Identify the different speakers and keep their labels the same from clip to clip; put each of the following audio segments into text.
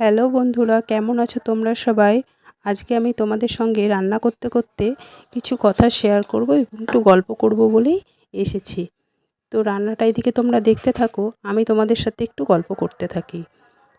Speaker 1: Hello বন্ধুরা, কেমন আছো তোমরা সবাই? আজকে আমি তোমাদের সঙ্গে রান্না করতে করতে কিছু কথা শেয়ার করব এবং একটু গল্প করব বলেই এসেছি। তো রান্নাটা এদিকে তোমরা দেখতে থাকো, আমি তোমাদের সাথে একটু গল্প করতে থাকি।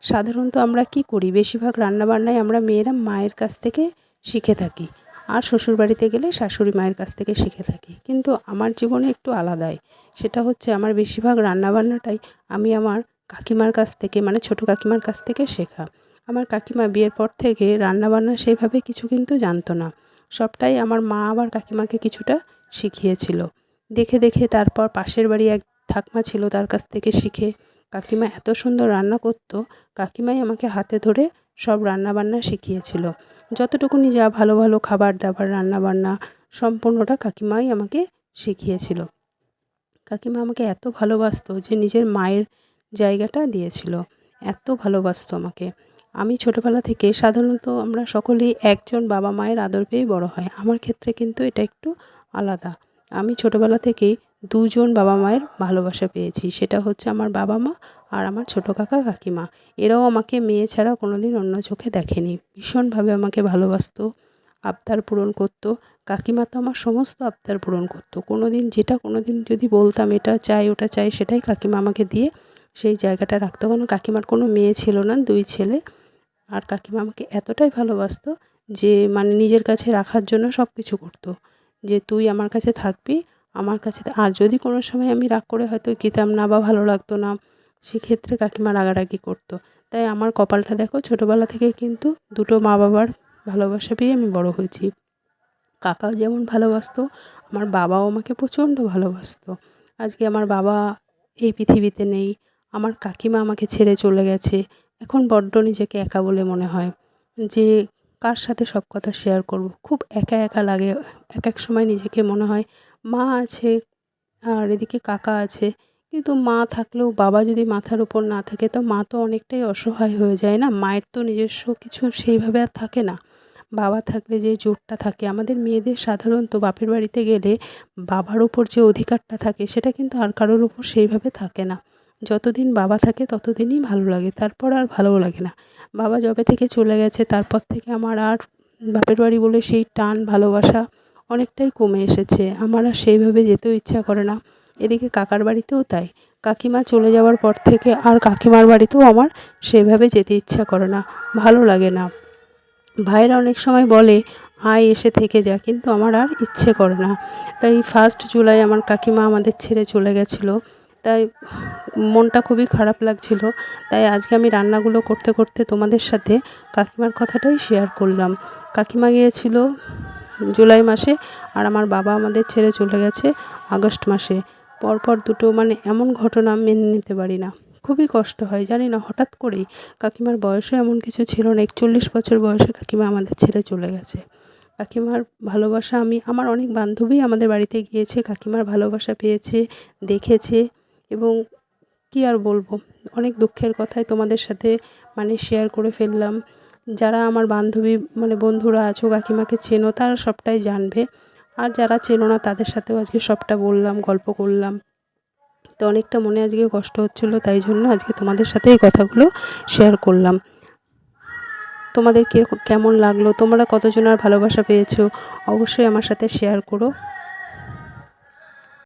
Speaker 1: সাধারণত আমরা কি করি? বেশিরভাগ রান্নাবান্নায় আমরা মেয়েরা মায়ের কাছ থেকে শিখে থাকি আর শ্বশুরবাড়িতে গেলে শাশুড়ি মায়ের কাছ থেকে শিখে থাকি। কিন্তু আমার জীবনে একটু আলাদাই। সেটা হচ্ছে আমার বেশিরভাগ রান্নাবান্নাটাই আমি আমার কাকিমার কাছ থেকে মানে ছোটো কাকিমার কাছ থেকে শেখা। আমার কাকিমা বিয়ের পর থেকে রান্নাবান্না সেইভাবে কিছু কিন্তু জানতো না। সবটাই আমার মা আবার কাকিমাকে কিছুটা শিখিয়েছিল। দেখে দেখে তারপর পাশের বাড়ি এক ঠাকমা ছিল তার কাছ থেকে শিখে কাকিমা এত সুন্দর রান্না করতো, কাকিমাই আমাকে হাতে ধরে সব রান্নাবান্না শিখিয়েছিল। যতটুকুনি যা ভালো ভালো খাবার দাবার রান্নাবান্না সম্পূর্ণটা কাকিমাই আমাকে শিখিয়েছিল। কাকিমা আমাকে এত ভালোবাসতো যে নিজের মায়ের জায়গাটা দিয়েছিল। এত ভালোবাসতো আমাকে। আমি ছোটোবেলা থেকে সাধারণত আমরা সকলেই একজন বাবা মায়ের আদর পেয়েই বড় হয়। আমার ক্ষেত্রে কিন্তু এটা একটু আলাদা। আমি ছোটোবেলা থেকেই দুজন বাবা মায়ের ভালোবাসা পেয়েছি। সেটা হচ্ছে আমার বাবা মা আর আমার ছোটো কাকা কাকিমা। এরাও আমাকে মেয়ে ছাড়া কোনো দিন অন্য চোখে দেখেনি। ভীষণভাবে আমাকে ভালোবাসতো, আবদার পূরণ করতো। কাকিমা তো আমার সমস্ত আবদার পূরণ করতো। কোনো দিন যেটা কোনো দিন যদি বলতাম, এটা চাই, ওটা চাই, সেটাই কাকিমা আমাকে দিয়ে সেই জায়গাটা রাখতো। কারণ কাকিমার কোনো মেয়ে ছিল না, দুই ছেলে। আর কাকিমা আমাকে এতটাই ভালোবাসতো যে মানে নিজের কাছে রাখার জন্য সব কিছু করতো। যে, তুই আমার কাছে থাকবি, আমার কাছে আর যদি কোনো সময় আমি রাগ করে হয়তো গেতাম না বা ভালো লাগতো না, সেক্ষেত্রে কাকিমা রাগারাগি করতো। তাই আমার কপালটা দেখো, ছোটোবেলা থেকে কিন্তু দুটো মা বাবার ভালোবাসা পেয়ে আমি বড় হয়েছি। কাকাও যেমন ভালোবাসতো, আমার বাবাও আমাকে প্রচণ্ড ভালোবাসতো। আজকে আমার বাবা এই পৃথিবীতে নেই আমার কাকিমা আমাকে ছেড়ে চলে গেছে। এখন বড্ড নিজেকে একা বলে মনে হয় যে কার সাথে সব কথা শেয়ার করব। খুব একা একা লাগে এক এক সময় নিজেকে মনে হয় মা আছে আর এদিকে কাকা আছে। কিন্তু মা থাকলেও বাবা যদি মাথার উপর না থাকে, তো মা তো অনেকটাই অসহায় হয়ে যায় না? মায়ের তো নিজস্ব কিছু সেইভাবে আর থাকে না। বাবা থাকলে যে জোরটা থাকে, আমাদের মেয়েদের সাধারণত বাপের বাড়িতে গেলে বাবার ওপর যে অধিকারটা থাকে, সেটা কিন্তু আর কারোর ওপর সেইভাবে থাকে না। যতদিন বাবা থাকে ততদিনই ভালো লাগে, তারপর আর ভালোও লাগে না। বাবা যবে থেকে চলে গেছে, তারপর থেকে আমার আর বাপের বাড়ি বলে সেই টান, ভালোবাসা অনেকটাই কমে এসেছে। আমার আর সেইভাবে যেতেও ইচ্ছা করে না। এদিকে কাকার বাড়িতেও তাই। কাকিমা চলে যাওয়ার পর থেকে আর কাকিমার বাড়িতেও আমার সেইভাবে যেতে ইচ্ছা করে না, ভালো লাগে না। ভাইয়েরা অনেক সময় বলে, আয় এসে থেকে যা। কিন্তু আমার আর ইচ্ছে করে না। তাই ফার্স্ট জুলাই আমার কাকিমা আমাদের ছেড়ে চলে গেছিল। তাই মনটা খুবই খারাপ লাগছিল। তাই আজকে আমি রান্নাগুলো করতে করতে তোমাদের সাথে কাকিমার কথাটাই শেয়ার করলাম। কাকিমা গিয়েছিল জুলাই মাসে আর আমার বাবা আমাদের ছেড়ে চলে গেছে আগস্ট মাসে। পরপর দুটো মানে এমন ঘটনা মেনে নিতে পারি না। খুবই কষ্ট হয়, জানি না, হঠাৎ করেই কাকিমার বয়সও এমন কিছু ছিল না, একচল্লিশ বছর বয়সে কাকিমা আমাদের ছেড়ে চলে গেছে। কাকিমার ভালোবাসা আমি, আমার অনেক বান্ধবী আমাদের বাড়িতে গিয়েছে, কাকিমার ভালোবাসা পেয়েছে, দেখেছে। এবং কী আর বলব? অনেক দুঃখের কথাই তোমাদের সাথে মানে শেয়ার করে ফেললাম। যারা আমার বান্ধবী মানে বন্ধুরা আছো, কাকিমাকে চেনো, তারা সবটাই জানবে। আর যারা চেনো না, তাদের সাথেও আজকে সবটা বললাম, গল্প করলাম। তো অনেকটা মনে আজকে কষ্ট হচ্ছিল, তাই জন্য আজকে তোমাদের সাথে এই কথাগুলো শেয়ার করলাম। তোমাদের কেমন লাগল? তোমরা কতজনের ভালোবাসা পেয়েছ? অবশ্যই আমার সাথে শেয়ার করো।